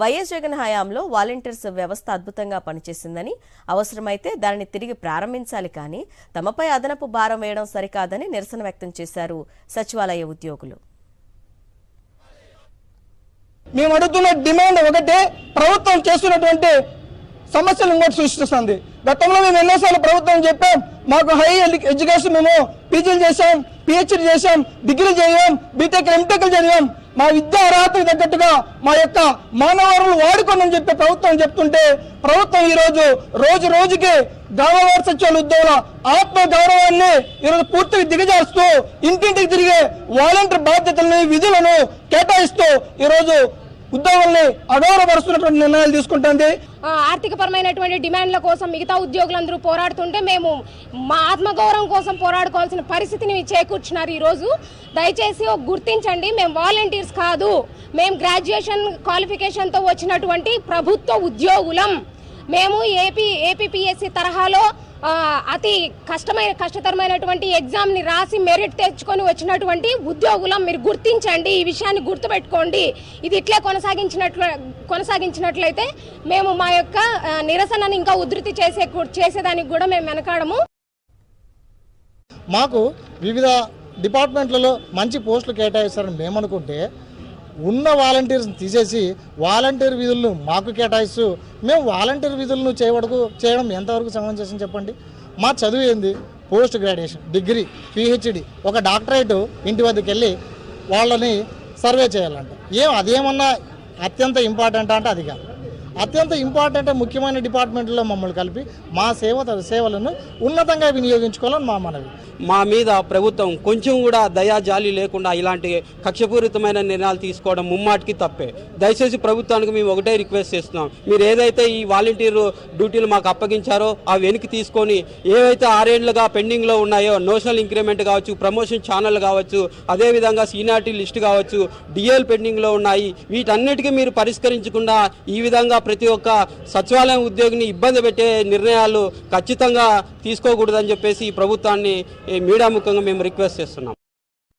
YS Jagan హయాంలో volunteers వ్యవస్థ అద్భుతంగా పనిచేసిందని అవసరమైతే దానిని తిరిగి ప్రారంభించాలి కానీ తమపై అదనపు భారం వేయడం సరికాదని నిరసన వ్యక్తం చేశారు సచివాలయ ఉద్యోగులు. మేము అడుగుతున్న డిమాండ్ ఒకటే ప్రభుత్వం చేస్తున్నటువంటి సమస్యలు ఇంకోటి సృష్టిస్తుంది. గతంలో మేము ఎన్నోసార్లు ప్రభుత్వం చెప్పాం మాకు హై ఎడ్యుకేషన్ మేము పీజీలు చేశాం పిహెచ్డి చేశాం డిగ్రీ చేయం బీటెక్ ఎంటెక్లు చదివాం. మా విద్యా అర్హతకు తగ్గట్టుగా మా యొక్క మానవరులు వాడుకోనని చెప్పి ప్రభుత్వం చెప్తుంటే ప్రభుత్వం ఈరోజు రోజు రోజుకే రోజుకి గ్రామ సచివాలయ ఉద్యోగుల ఆత్మ గౌరవాన్ని ఈరోజు పూర్తిగా దిగజారుస్తూ ఇంటింటికి తిరిగే వాలంటీర్ బాధ్యతలను విధులను కేటాయిస్తూ ఈరోజు ఉద్యోగుల్ని అగౌరవపరుస్తున్నటువంటి నిర్ణయాలు తీసుకుంటుంది. ఆర్థికపరమైనటువంటి డిమాండ్ల కోసం మిగతా ఉద్యోగులందరూ పోరాడుతుంటే మేము మా ఆత్మగౌరవం కోసం పోరాడుకోవాల్సిన పరిస్థితిని చేకూర్చున్నారు ఈరోజు. దయచేసి ఒక గుర్తించండి మేము వాలంటీర్స్ కాదు. మేము గ్రాడ్యుయేషన్ క్వాలిఫికేషన్తో వచ్చినటువంటి ప్రభుత్వ ఉద్యోగులం. మేము ఏపీ ఏపీపీఎస్సీ తరహాలో అతి కష్టమైన కష్టతరమైనటువంటి ఎగ్జామ్ని రాసి మెరిట్ తెచ్చుకొని వచ్చినటువంటి ఉద్యోగులం మీరు గుర్తించండి ఈ విషయాన్ని గుర్తుపెట్టుకోండి. ఇది ఇట్లే కొనసాగించినట్లు కొనసాగించినట్లయితే మేము మా యొక్క నిరసనని ఇంకా ఉధృతి చేసే చేసేదానికి కూడా మేము వెనకాడము. మాకు వివిధ డిపార్ట్మెంట్లలో మంచి పోస్టులు కేటాయిస్తారని మేము అనుకుంటే ఉన్న వాలంటీర్స్ని తీసేసి వాలంటీర్ విధులను మాకు కేటాయిస్తూ మేము వాలంటీర్ విధులను చేయవడకు చేయడం ఎంతవరకు సమంజసం చెప్పండి? మా చదువు ఏంది? పోస్ట్ గ్రాడ్యుయేషన్ డిగ్రీ పిహెచ్డి ఒక డాక్టరేట్ ఇంటి వద్దకు వెళ్ళి వాళ్ళని సర్వే చేయాలంట. ఏం అదేమన్నా అత్యంత ఇంపార్టెంట్ అంటే? అది కాదు. అత్యంత ఇంపార్టెంట్ ముఖ్యమైన డిపార్ట్మెంట్లో మమ్మల్ని కలిపి మా సేవ సేవలను ఉన్నతంగా వినియోగించుకోవాలని మా మనవి. మా మీద ప్రభుత్వం కొంచెం కూడా దయా జాలి లేకుండా ఇలాంటి కక్షపూరితమైన నిర్ణయాలు తీసుకోవడం ముమ్మాటికి తప్పే. దయచేసి ప్రభుత్వానికి మేము ఒకటే రిక్వెస్ట్ చేస్తున్నాం. మీరు ఏదైతే ఈ వాలంటీర్ డ్యూటీలు మాకు అప్పగించారో ఆ వెనక్కి తీసుకొని ఏవైతే ఆరేళ్ళుగా పెండింగ్లో ఉన్నాయో నోషనల్ ఇంక్రిమెంట్ కావచ్చు ప్రమోషన్ ఛానల్ కావచ్చు అదేవిధంగా సీనియారిటీ లిస్ట్ కావచ్చు డిఎల్ పెండింగ్లో ఉన్నాయి. వీటన్నిటికీ మీరు పరిష్కరించకుండా ఈ విధంగా ప్రతి ఒక్క సచివాలయం ఉద్యోగిని ఇబ్బంది పెట్టే నిర్ణయాలు ఖచ్చితంగా తీసుకోకూడదని చెప్పేసి ఈ ప్రభుత్వాన్ని మీడియా ముఖంగా మేము రిక్వెస్ట్ చేస్తున్నాం.